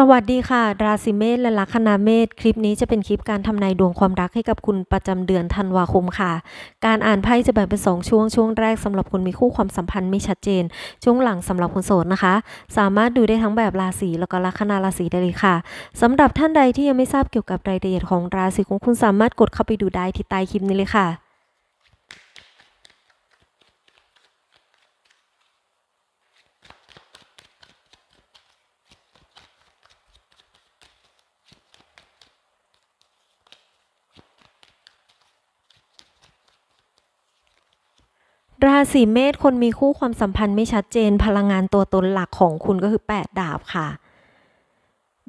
สวัสดีค่ะ ราศีเมษและลัคนาเมษคลิปนี้จะเป็นคลิปการทำนายดวงความรักให้กับคุณประจำเดือนธันวาคมค่ะ การอ่านไพ่จะแบ่งเป็น2ช่วงช่วงแรกสำหรับคนมีคู่ความสัมพันธ์ไม่ชัดเจน ช่วงหลังสำหรับคนโสดนะคะ สามารถดูได้ทั้งแบบราศีแล้วก็ลัคนาราศีได้เลยค่ะสำหรับท่านใดที่ยังไม่ทราบเกี่ยวกับรายละเอียดของราศีของคุณสามารถกดเข้าไปดูได้ที่ใต้คลิปนี้เลยค่ะ ราศีเมษคนมีคู่ความสัมพันธ์ไม่ชัดเจน พลังงานตัวตนหลักของคุณก็คือ 8 ดาบค่ะ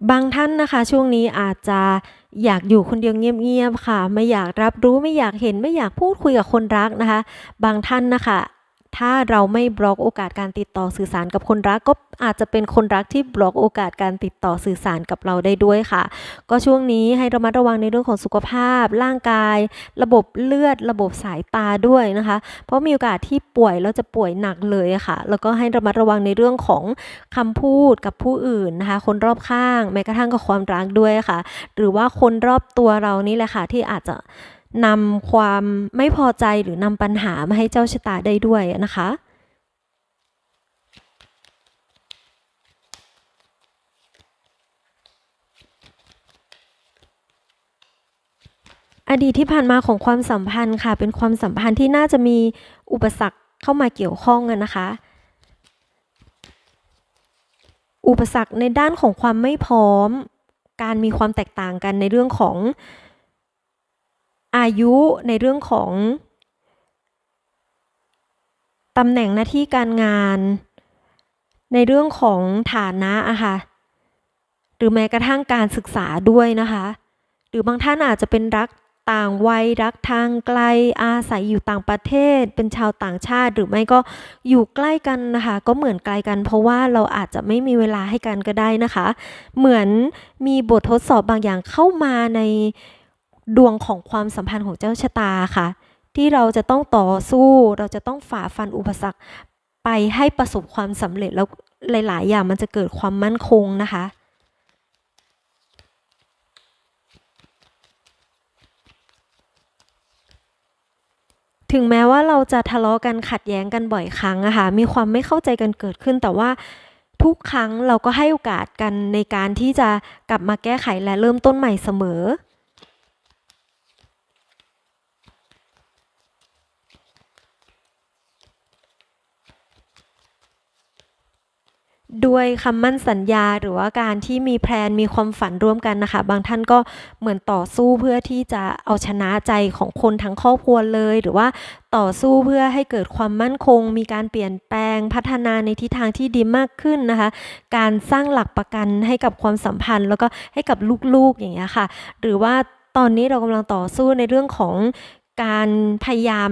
บางท่านนะคะ ช่วงนี้อาจจะอยากอยู่คนเดียวเงียบๆค่ะ ไม่อยากรับรู้ไม่อยากเห็นไม่อยากพูดคุยกับคนรักนะคะ บางท่านนะคะ ถ้าเราไม่บล็อกโอกาสการติดต่อสื่อสารกับคนรักก็อาจจะเป็นคนรักที่บล็อกโอกาสการติดต่อสื่อสารกับเราได้ด้วยค่ะ ก็ช่วงนี้ให้ระมัดระวังในเรื่องของสุขภาพ ร่างกาย ระบบเลือด ระบบสายตาด้วยนะคะ เพราะมีโอกาสที่ป่วยแล้วจะป่วยหนักเลยค่ะ แล้วก็ให้ระมัดระวังในเรื่องของคำพูดกับผู้อื่นนะคะ คนรอบข้าง แม้กระทั่งกับความรักด้วยค่ะ หรือว่าคนรอบตัวเรานี่แหละค่ะที่อาจจะ นำความไม่พอใจหรือนำปัญหามาให้เจ้าชะตาได้ด้วยนะคะ อดีตที่ผ่านมาของความสัมพันธ์ค่ะ เป็นความสัมพันธ์ที่น่าจะมีอุปสรรคเข้ามาเกี่ยวข้องกันนะคะ อุปสรรคในด้านของความไม่พร้อม การมีความแตกต่างกันในเรื่องของ อายุในเรื่องของตำแหน่งหน้าที่การงาน ในเรื่องของฐานะอะค่ะหรือแม้กระทั่งการศึกษาด้วยนะคะ หรือบางท่านอาจจะเป็นรักต่างวัยรักทางไกลอาศัยอยู่ต่างประเทศ เป็นชาวต่างชาติ หรือไม่ก็อยู่ใกล้กันนะคะ ก็เหมือนไกลกัน เพราะว่าเราอาจจะไม่มีเวลาให้กันก็ได้นะคะ เหมือนมีบททดสอบบางอย่างเข้ามาใน ดวงของความสัมพันธ์ของเจ้าชะตาค่ะ ที่เราจะต้องต่อสู้เราจะต้องฝ่าฟันอุปสรรค ไปให้ประสบความสำเร็จแล้วหลาย ๆ อย่างมันจะเกิดความมั่นคงนะคะถึงแม้ว่าเราจะทะเลาะกันขัดแย้งกันบ่อยครั้งอะคะมีความไม่เข้าใจกันเกิดขึ้น แต่ว่าทุกครั้งเราก็ให้โอกาสกันในการที่จะกลับมาแก้ไขและเริ่มต้นใหม่เสมอ ด้วยคำมั่นสัญญาหรือว่าการที่มีแพลนมีความฝันร่วมกันนะคะ บางท่านก็เหมือนต่อสู้เพื่อที่จะเอาชนะใจของคนทั้งครอบครัวเลย หรือว่าต่อสู้เพื่อให้เกิดความมั่นคง มีการเปลี่ยนแปลงพัฒนาในทิศทางที่ดีมากขึ้นนะคะ การสร้างหลักประกันให้กับความสัมพันธ์ แล้วก็ให้กับลูกๆอย่างเงี้ยค่ะ หรือว่าตอนนี้เรากำลังต่อสู้ในเรื่องของการพยายาม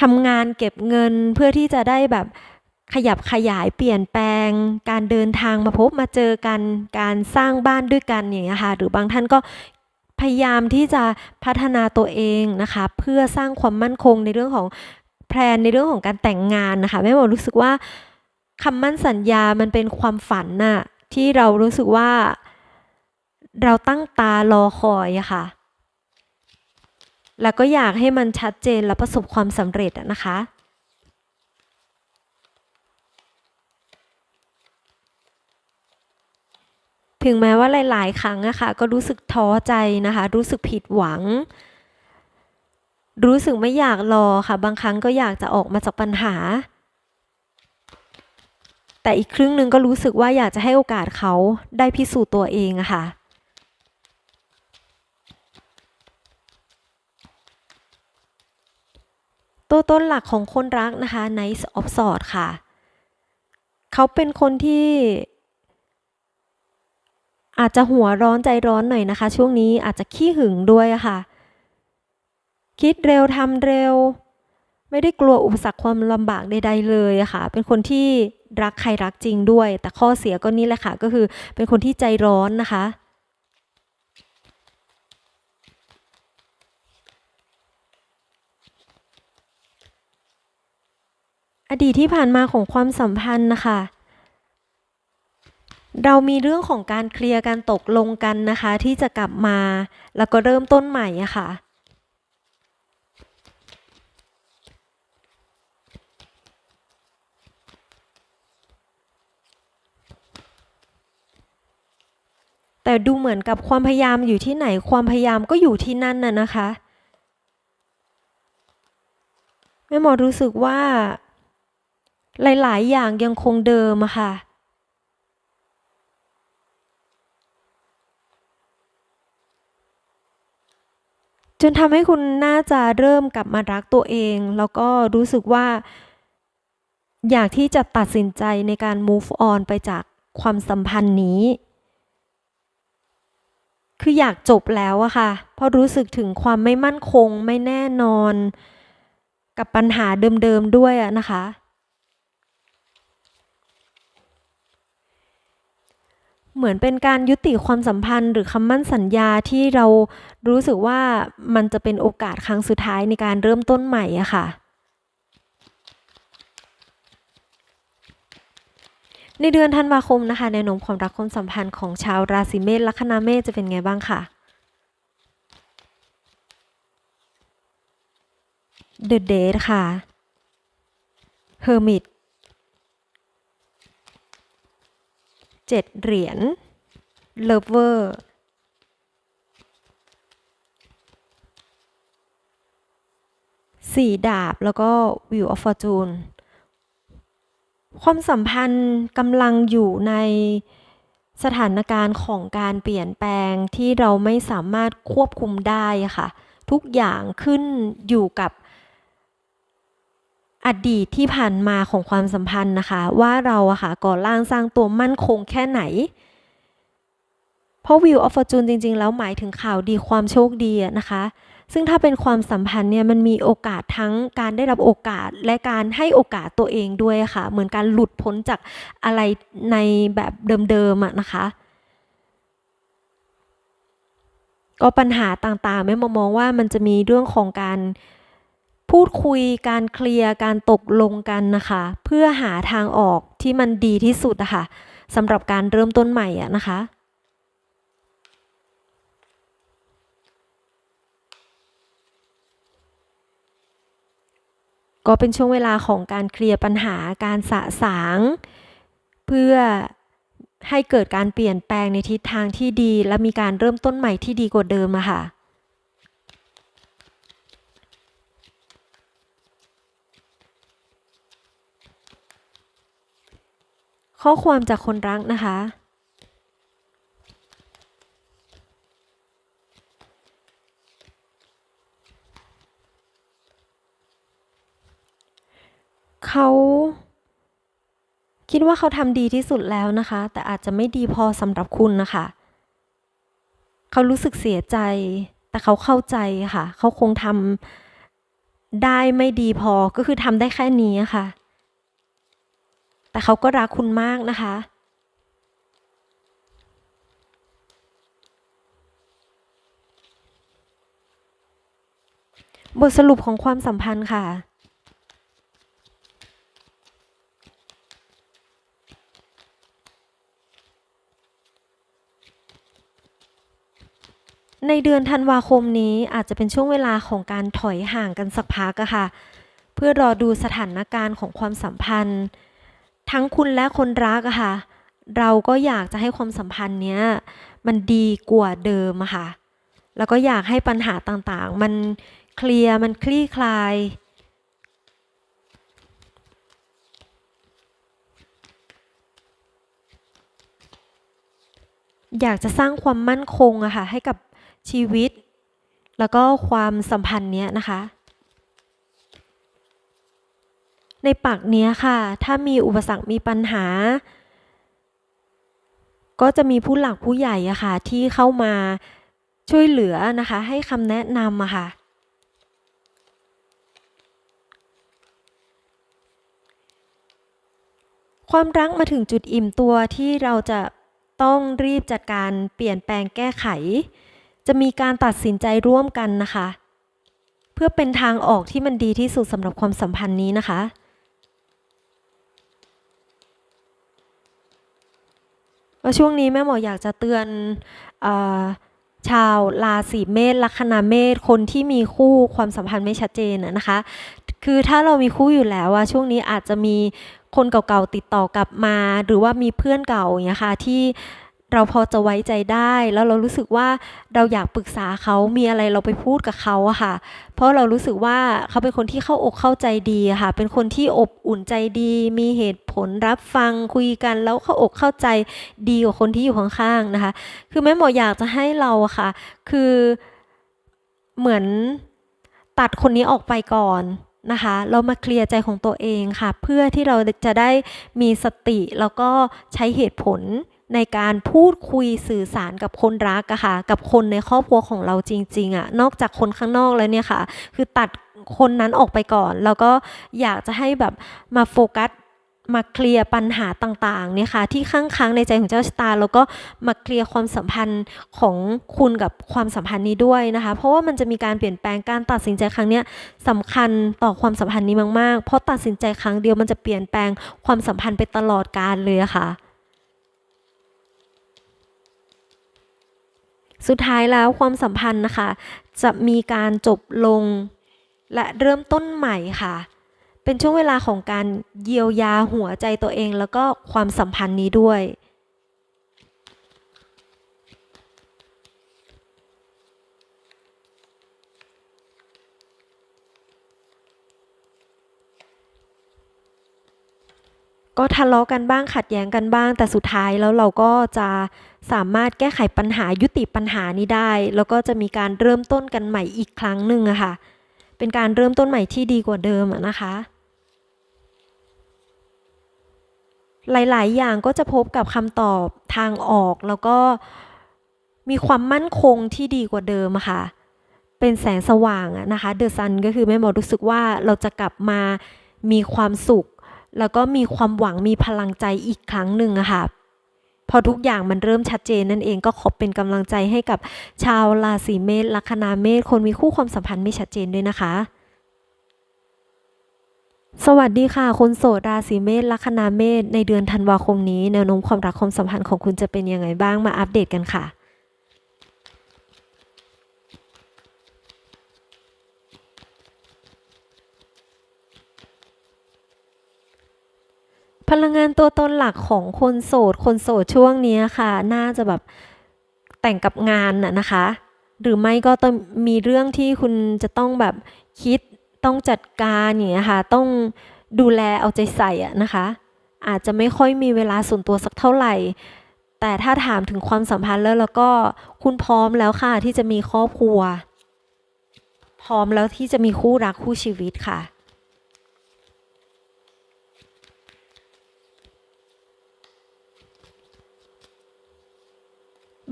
ทำงานเก็บเงินเพื่อที่จะได้แบบ ขยับขยายเปลี่ยนแปลง การเดินทางมาพบมาเจอกัน การสร้างบ้านด้วยกันอย่างเงี้ยค่ะ หรือบางท่านก็พยายามที่จะพัฒนาตัวเองนะคะ เพื่อสร้างความมั่นคงในเรื่องของแพลนในเรื่องของการแต่งงานนะคะแม่หมอรู้สึกว่าคำมั่นสัญญามันเป็นความฝันน่ะที่เรารู้สึกว่าเราตั้งตารอคอยอะค่ะ แล้วก็อยากให้มันชัดเจนและประสบความสำเร็จนะคะ ถึงแม้ว่าหลาย ๆ ครั้งอะค่ะก็รู้สึกท้อใจนะคะ รู้สึกผิดหวัง รู้สึกไม่อยากรอค่ะ บางครั้งก็อยากจะออกมาจากปัญหา แต่อีกครึ่งหนึ่งก็รู้สึกว่าอยากจะให้โอกาสเขาได้พิสูจน์ตัวเองอะค่ะตัวต้นหลักของคนรักนะคะ Nice of Swords ค่ะ เขาเป็นคนที่ อาจจะหัวร้อนใจร้อนหน่อยนะคะ ช่วงนี้อาจจะขี้หึงด้วยค่ะ คิดเร็วทำเร็ว ไม่ได้กลัวอุปสรรคความลำบากใด ๆ เลยค่ะ เป็นคนที่รักใครรักจริงด้วย แต่ข้อเสียก็นี่แหละค่ะ ก็คือเป็นคนที่ใจร้อนนะคะอดีตที่ผ่านมาของความสัมพันธ์นะคะ เรามีเรื่องของการเคลียร์การตกลงกันนะคะ ที่จะกลับมา แล้วก็เริ่มต้นใหม่อะค่ะแต่ดูเหมือนกับความพยายามอยู่ที่ไหนความพยายามก็อยู่ที่นั่นน่ะนะคะแม่หมอรู้สึกว่า หลาย ๆ อย่างยังคงเดิมอะค่ะ จนทำให้คุณน่าจะเริ่มกลับมารักตัวเอง แล้วก็รู้สึกว่า อยากที่จะตัดสินใจในการ move on ไปจากความสัมพันธ์นี้ คืออยากจบแล้วอะค่ะ เพราะรู้สึกถึงความไม่มั่นคงไม่แน่นอน กับปัญหาเดิมๆด้วยอะนะคะ เหมือนเป็นการยุติความสัมพันธ์ หรือคำมั่นสัญญาที่เรารู้สึกว่ามันจะเป็นโอกาสครั้งสุดท้ายในการเริ่มต้นใหม่อะค่ะ ในเดือนธันวาคมนะคะในนมความรักความสัมพันธ์ของชาวราศีเมษลัคนาเมษจะเป็นไงบ้างค่ะ The Date ค่ะ Hermit เจ็ดเหรียญ Lover สี่ดาบแล้วก็ Wheel of Fortune ความสัมพันธ์กำลังอยู่ในสถานการณ์ของการเปลี่ยนแปลงที่เราไม่สามารถควบคุมได้ค่ะ ทุกอย่างขึ้นอยู่กับ อดีตที่ผ่านมาของความสัมพันธ์นะคะ ว่าเราอะค่ะก่อร่างสร้างตัวมั่นคงแค่ไหน เพราะ Wheel of Fortune จริง ๆ แล้วหมายถึงข่าวดีความโชคดีนะคะ ซึ่งถ้าเป็นความสัมพันธ์เนี่ยมันมีโอกาสทั้งการได้รับโอกาสและการให้โอกาสตัวเองด้วยค่ะ เหมือนการหลุดพ้นจากอะไรในแบบเดิมๆนะคะก็ปัญหาต่างๆไม่มองว่ามันจะมีเรื่องของการ พูดคุยการเคลียร์การตกลงกันนะคะ เพื่อหาทางออกที่มันดีที่สุดอะค่ะสำหรับการเริ่มต้นใหม่อะนะคะก็เป็นช่วงเวลาของการเคลียร์ปัญหาการสะสาง เพื่อให้เกิดการเปลี่ยนแปลงในทิศทางที่ดี และมีการเริ่มต้นใหม่ที่ดีกว่าเดิมอะค่ะ ข้อความจากคนรักนะคะ เขาคิดว่าเขาทำดีที่สุดแล้วนะคะ แต่อาจจะไม่ดีพอสำหรับคุณนะคะ เขารู้สึกเสียใจ แต่เขาเข้าใจค่ะ เขาคงทำได้ไม่ดีพอก็คือทำได้แค่นี้ค่ะ แต่เขาก็รักคุณมากนะคะ บทสรุปของความสัมพันธ์ค่ะในเดือนธันวาคมนี้อาจจะเป็นช่วงเวลาของการถอยห่างกันสักพักอะค่ะ เพื่อรอดูสถานการณ์ของความสัมพันธ์ ทั้งคุณและคนรักอะค่ะ เราก็อยากจะให้ความสัมพันธ์เนี้ยมันดีกว่าเดิมอะค่ะ แล้วก็อยากให้ปัญหาต่างๆ มันเคลียร์ มันคลี่คลาย อยากจะสร้างความมั่นคงอะค่ะให้กับชีวิต แล้วก็ความสัมพันธ์เนี้ยนะคะ ในปักเนี้ยค่ะ ถ้ามีอุปสรรคมีปัญหา ก็จะมีผู้หลักผู้ใหญ่อะค่ะ ที่เข้ามาช่วยเหลือนะคะ ให้คำแนะนำอะค่ะ ความรักมาถึงจุดอิ่มตัวที่เราจะต้องรีบจัดการเปลี่ยนแปลงแก้ไข จะมีการตัดสินใจร่วมกันนะคะ เพื่อเป็นทางออกที่มันดีที่สุดสำหรับความสัมพันธ์นี้นะคะ ก็ช่วงนี้แม่หมออยากจะเตือนอชาวราศีเมษลัคนาเมษคนที่มีคู่ความสัมพันธ์ไม่ชัดเจนนะคะ คือถ้าเรามีคู่อยู่แล้วว่าช่วงนี้อาจจะมีคนเก่าๆติดต่อกลับมา หรือว่ามีเพื่อนเก่าอย่างเงี้ยค่ะที่ เราพอจะไว้ใจได้ แล้วเรารู้สึกว่าเราอยากปรึกษาเขามีอะไรเราไปพูดกับเขาอะค่ะ เพราะเรารู้สึกว่าเขาเป็นคนที่เข้าอกเข้าใจดีค่ะ เป็นคนที่อบอุ่นใจดี มีเหตุผลรับฟังคุยกัน แล้วเข้าอกเข้าใจดีกว่าคนที่อยู่ข้างๆนะคะ คือแม่หมออยากจะให้เราอะค่ะ คือเหมือนตัดคนนี้ออกไปก่อนนะคะเรามาเคลียร์ใจของตัวเองค่ะ เพื่อที่เราจะได้มีสติแล้วก็ใช้เหตุผล ในการพูดคุยสื่อสารกับคนรักอะค่ะ กับคนในครอบครัวของเราจริง ๆอะนอกจากคนข้างนอกแล้วเนี่ยค่ะ คือตัดคนนั้นออกไปก่อน แล้วก็อยากจะให้แบบมาโฟกัสมาเคลียร์ปัญหาต่างๆเนี่ยค่ะที่ข้างค้างในใจของเจ้าชะตา แล้วก็มาเคลียร์ความสัมพันธ์ของคุณกับความสัมพันธ์นี้ด้วยนะคะ เพราะว่ามันจะมีการเปลี่ยนแปลงการตัดสินใจครั้งเนี้ยสำคัญต่อความสัมพันธ์นี้มากๆ เพราะตัดสินใจครั้งเดียวมันจะเปลี่ยนแปลงความสัมพันธ์ไปตลอดกาลเลยะค่ะ สุดท้ายแล้วความสัมพันธ์นะคะ จะมีการจบลง และเริ่มต้นใหม่ค่ะ เป็นช่วงเวลาของการเยียวยาหัวใจตัวเอง แล้วก็ความสัมพันธ์นี้ด้วย ก็ทะเลาะกันบ้างขัดแย้งกันบ้าง แต่สุดท้ายแล้วเราก็จะสามารถแก้ไขปัญหายุติปัญหานี้ได้ แล้วก็จะมีการเริ่มต้นกันใหม่อีกครั้งหนึ่งอะค่ะ เป็นการเริ่มต้นใหม่ที่ดีกว่าเดิมนะคะ หลายๆ อย่างก็จะพบกับคำตอบทางออกแล้วก็มีความมั่นคงที่ดีกว่าเดิมะค่ะ เป็นแสงสว่างนะคะ เดอะซันก็คือแม่หมอรู้สึกว่าเราจะกลับมามีความสุข แล้วก็มีความหวังมีพลังใจอีกครั้งหนึ่งอะค่ะพอทุกอย่างมันเริ่มชัดเจนนั่นเองก็ขอเป็นกำลังใจให้กับชาวราศีเมษลัคนาเมษคนมีคู่ความสัมพันธ์ไม่ชัดเจนด้วยนะคะ สวัสดีค่ะ คนโสดราศีเมษลัคนาเมษในเดือนธันวาคมนี้แนวโน้มความรักความสัมพันธ์ของคุณจะเป็นยังไงบ้างมาอัปเดตกันค่ะ พลังงานตัวตนหลักของคนโสด คนโสดช่วงนี้ค่ะ น่าจะแบบแต่งกับงานน่ะนะคะ หรือไม่ก็ต้องมีเรื่องที่คุณจะต้องแบบคิดต้องจัดการอย่างเงี้ยค่ะ ต้องดูแลเอาใจใส่อะนะคะ อาจจะไม่ค่อยมีเวลาส่วนตัวสักเท่าไหร่ แต่ถ้าถามถึงความสัมพันธ์แล้วแล้วก็คุณพร้อมแล้วค่ะที่จะมีครอบครัว พร้อมแล้วที่จะมีคู่รักคู่ชีวิตค่ะ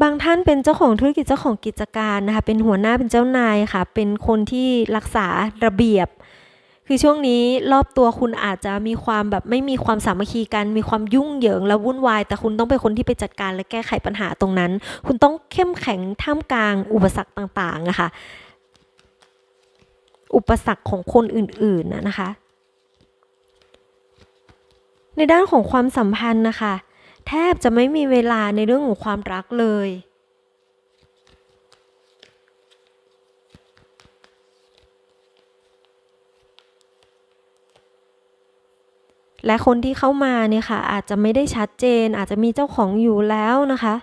บางท่านเป็นเจ้าของธุรกิจเจ้าของกิจการนะคะ เป็นหัวหน้าเป็นเจ้านายค่ะ เป็นคนที่รักษาระเบียบ คือช่วงนี้รอบตัวคุณอาจจะมีความแบบไม่มีความสามัคคีกัน มีความยุ่งเหยิงและวุ่นวาย แต่คุณต้องเป็นคนที่ไปจัดการและแก้ไขปัญหาตรงนั้น คุณต้องเข้มแข็งท่ามกลางอุปสรรคต่างๆอะค่ะอุปสรรคของคนอื่นๆนะคะ ในด้านของความสัมพันธ์นะคะ แทบจะไม่มีเวลาในเรื่องของความรักเลย และคนที่เข้ามาเนี่ยค่ะอาจจะไม่ได้ชัดเจน อาจจะมีเจ้าของอยู่แล้วนะคะ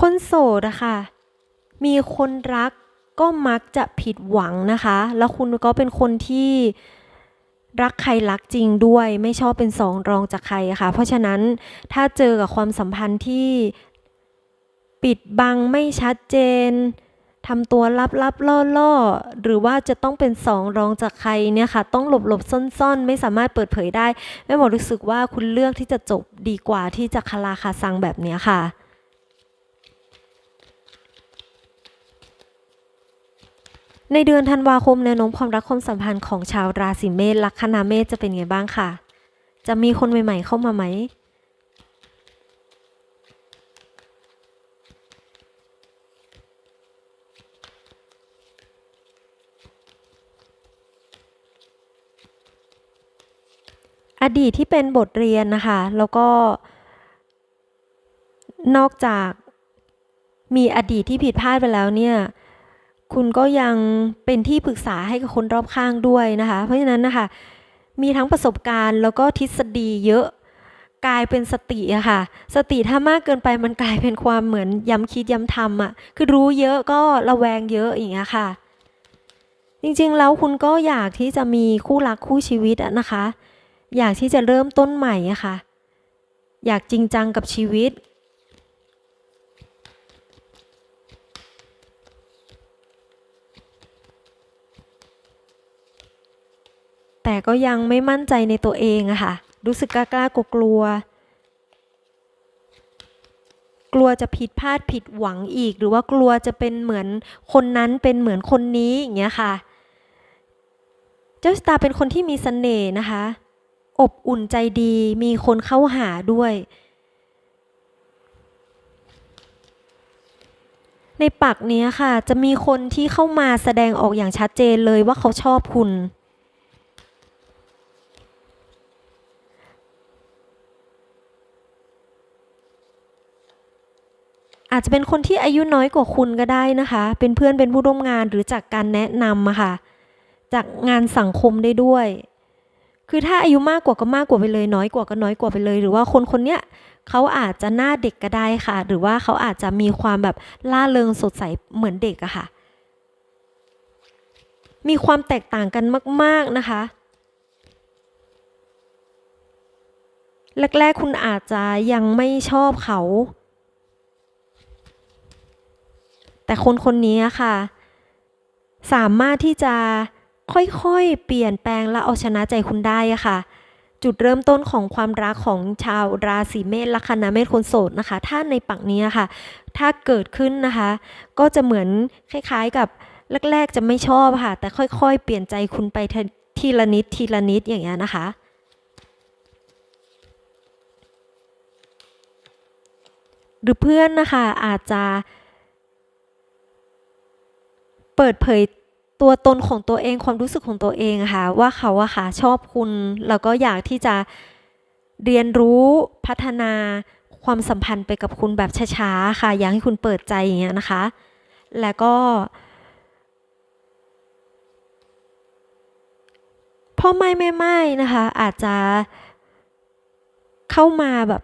คน โสดอะค่ะ มีคนรักก็มักจะผิดหวังนะคะ แล้วคุณก็เป็นคนที่รักใครรักจริงด้วย ไม่ชอบเป็นสองรองจากใครอะค่ะ เพราะฉะนั้นถ้าเจอกับความสัมพันธ์ที่ปิดบังไม่ชัดเจนทำตัวลับๆล่อๆหรือว่าจะต้องเป็นสองรองจากใครเนี่ยค่ะ ต้องหลบๆซ่อนๆไม่สามารถเปิดเผยได้แม่หมอรู้สึกว่าคุณเลือกที่จะจบดีกว่าที่จะคาราคาซังแบบนี้ค่ะ ในเดือนธันวาคมแนวโน้มความรักความสัมพันธ์ของชาวราศีเมษลัคนาเมษจะเป็นไงบ้างค่ะ จะมีคนใหม่ ๆ เข้ามาไหม อดีตที่เป็นบทเรียนนะคะ แล้วก็ นอกจากมีอดีตที่ผิดพลาดไปแล้วเนี่ย คุณก็ยังเป็นที่ปรึกษาให้กับคนรอบข้างด้วยนะคะ เพราะฉะนั้นนะคะมีทั้งประสบการณ์แล้วก็ทฤษฎีเยอะกลายเป็นสติอะค่ะ สติถ้ามากเกินไปมันกลายเป็นความเหมือนย้ำคิดย้ำทำอะคือรู้เยอะก็ระแวงเยอะอย่างเงี้ยค่ะ จริงๆแล้วคุณก็อยากที่จะมีคู่รักคู่ชีวิตอะนะคะ อยากที่จะเริ่มต้นใหม่อะค่ะ อยากจริงจังกับชีวิต แต่ก็ยังไม่มั่นใจในตัวเองอะค่ะ รู้สึกกล้ากล้ากลัว กลัวจะผิดพลาดผิดหวังอีก หรือว่ากลัวจะเป็นเหมือนคนนั้นเป็นเหมือนคนนี้อย่างเงี้ยค่ะ เจ้าชะตาเป็นคนที่มีเสน่ห์นะคะ อบอุ่นใจดีมีคนเข้าหาด้วยในปักเนี้ยค่ะ จะมีคนที่เข้ามาแสดงออกอย่างชัดเจนเลยว่าเขาชอบคุณ อาจจะเป็นคนที่อายุน้อยกว่าคุณก็ได้นะคะ เป็นเพื่อนเป็นผู้ร่วมงานหรือจากการแนะนำอะค่ะ จากงานสังคมได้ด้วย คือถ้าอายุมากกว่าก็มากกว่าไปเลย น้อยกว่าก็น้อยกว่าไปเลย หรือว่าคนคนเนี้ยเขาอาจจะหน้าเด็กก็ได้ค่ะ หรือว่าเขาอาจจะมีความแบบล่าเริงสดใสเหมือนเด็กอะค่ะ มีความแตกต่างกันมาก ๆนะคะแรกๆคุณอาจจะยังไม่ชอบเขา แต่คนคนนี้ค่ะ สามารถที่จะค่อยๆ เปลี่ยนแปลงและเอาชนะใจคุณได้อะค่ะ จุดเริ่มต้นของความรักของชาวราศีเมษลัคนาเมษคนโสดนะคะ ถ้าในปักนี้ค่ะ ถ้าเกิดขึ้นนะคะ ก็จะเหมือนคล้ายๆกับแรกๆ จะไม่ชอบค่ะ แต่ค่อยๆ เปลี่ยนใจคุณไปทีละนิดทีละนิดอย่างเงี้ยนะคะหรือเพื่อนนะคะอาจจะ เปิดเผยตัวตนของตัวเองความรู้สึกของตัวเองค่ะว่าเขาอะค่ะชอบคุณ แล้วก็อยากที่จะเรียนรู้พัฒนาความสัมพันธ์ไปกับคุณแบบช้าๆค่ะ อยากให้คุณเปิดใจอย่างเงี้ยนะคะ แล้วก็ พ่อไม่ไม่ไม่นะคะ อาจจะเข้ามาแบบ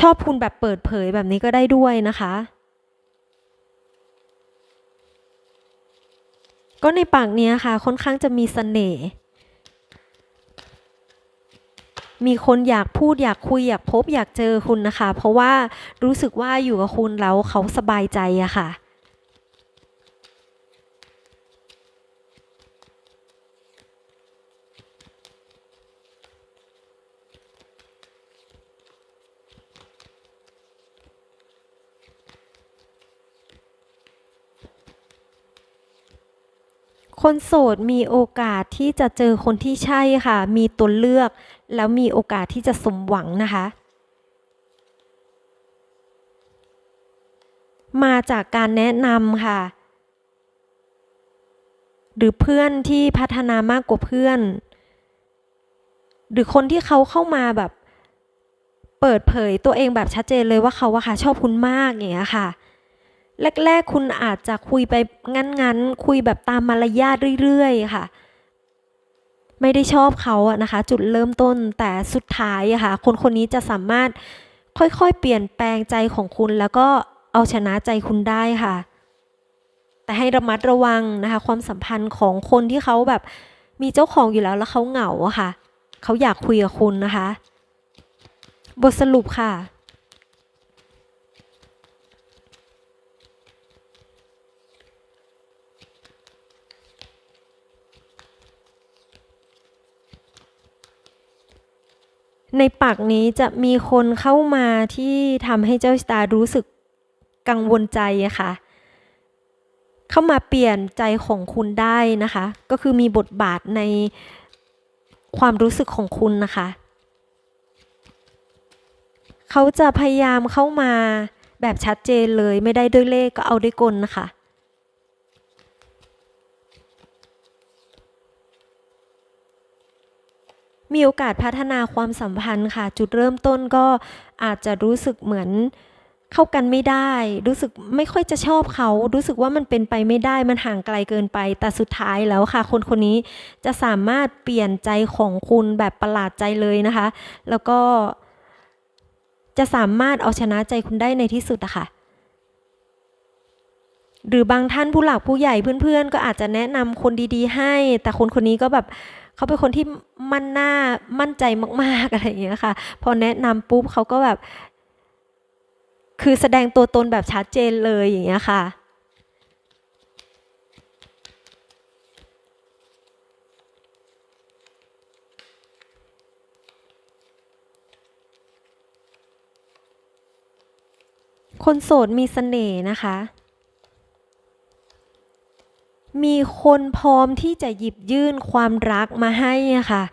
ชอบคุณแบบเปิดเผยแบบนี้ก็ได้ด้วยนะคะ ก็ในปากเนี้ยค่ะค่อนข้างจะมีเสน่ห์มีคนอยากพูดอยากคุยอยากพบอยากเจอคุณนะคะ เพราะว่ารู้สึกว่าอยู่กับคุณแล้วเขาสบายใจอะค่ะ คนโสดมีโอกาสที่จะเจอคนที่ใช่ค่ะ มีตัวเลือก แล้วมีโอกาสที่จะสมหวังนะคะ มาจากการแนะนำค่ะ หรือเพื่อนที่พัฒนามากกว่าเพื่อน หรือคนที่เขาเข้ามาแบบ เปิดเผยตัวเองแบบชัดเจนเลยว่าเขาอะค่ะชอบคุณมากอย่างเงี้ยค่ะ แรก ๆ คุณอาจจะคุยไปงั้น ๆ คุยแบบตามมารยาทเรื่อย ๆ ค่ะ ไม่ได้ชอบเขาอะนะคะ จุดเริ่มต้นแต่สุดท้ายอะค่ะ คนคนนี้จะสามารถค่อยๆ เปลี่ยนแปลงใจของคุณแล้วก็เอาชนะใจคุณได้ค่ะ แต่ให้ระมัดระวังนะคะ ความสัมพันธ์ของคนที่เขาแบบมีเจ้าของอยู่แล้วแล้วเขาเหงาอะค่ะ เขาอยากคุยกับคุณนะคะ บทสรุปค่ะ ในปักนี้จะมีคนเข้ามาที่ทำให้เจ้าชะตารู้สึกกังวลใจอะค่ะ เข้ามาเปลี่ยนใจของคุณได้นะคะ ก็คือมีบทบาทในความรู้สึกของคุณนะคะ เขาจะพยายามเข้ามาแบบชัดเจนเลยไม่ได้ด้วยเลขก็เอาด้วยกลนะคะ มีโอกาสพัฒนาความสัมพันธ์ค่ะ จุดเริ่มต้นก็อาจจะรู้สึกเหมือนเข้ากันไม่ได้ รู้สึกไม่ค่อยจะชอบเขา รู้สึกว่ามันเป็นไปไม่ได้มันห่างไกลเกินไป แต่สุดท้ายแล้วค่ะ คนคนนี้จะสามารถเปลี่ยนใจของคุณแบบประหลาดใจเลยนะคะ แล้วก็ จะสามารถเอาชนะใจคุณได้ในที่สุดอะค่ะหรือบางท่านผู้หลักผู้ใหญ่เพื่อนๆ ก็อาจจะแนะนำคนดีๆ ให้ แต่คนคนนี้ก็แบบ เขาเป็นคนที่มั่นหน้ามั่นใจมากๆอะไรอย่างเงี้ยค่ะ พอแนะนำปุ๊บเขาก็แบบ คือแสดงตัวตนแบบชัดเจนเลยอย่างเงี้ยค่ะคนโสดมีเสน่ห์นะคะ มีคนพร้อมที่จะหยิบยื่นความรักมาให้ค่ะ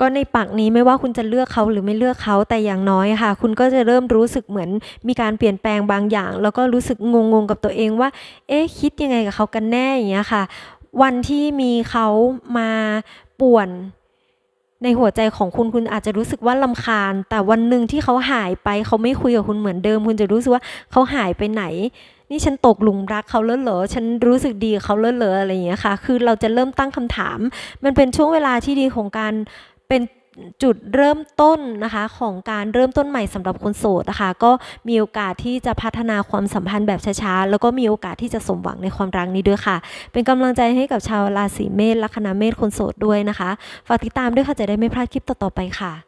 ก็ในปักนี้ไม่ว่าคุณจะเลือกเขาหรือไม่เลือกเขาแต่อย่างน้อยค่ะ คุณก็จะเริ่มรู้สึกเหมือนมีการเปลี่ยนแปลงบางอย่าง แล้วก็รู้สึกงงๆกับตัวเองว่า เอ๊ะคิดยังไงกับเขากันแน่อย่างเงี้ยค่ะ วันที่มีเขามาป่วน ในหัวใจของคุณคุณอาจจะรู้สึกว่าลำคาญ แต่วันหนึ่งที่เขาหายไปเขาไม่คุยกับคุณเหมือนเดิม คุณจะรู้สึกว่าเขาหายไปไหน นี่ฉันตกหลุมรักเขาเลิศเหรอฉันรู้สึกดีเขาเลิศเหรออะไรอย่างเงี้ยค่ะ คือเราจะเริ่มตั้งคำถาม มันเป็นช่วงเวลาที่ดีของการเป็น จุดเริ่มต้นนะคะของการเริ่มต้นใหม่สำหรับคนโสดนะคะก็มีโอกาสที่จะพัฒนาความสัมพันธ์แบบช้าๆแล้วก็มีโอกาสที่จะสมหวังในความรักนี้ด้วยค่ะ เป็นกำลังใจให้กับชาวราศีเมษลัคนาเมษคนโสดด้วยนะคะฝากติดตามด้วยค่ะจะได้ไม่พลาดคลิปต่อๆไปค่ะ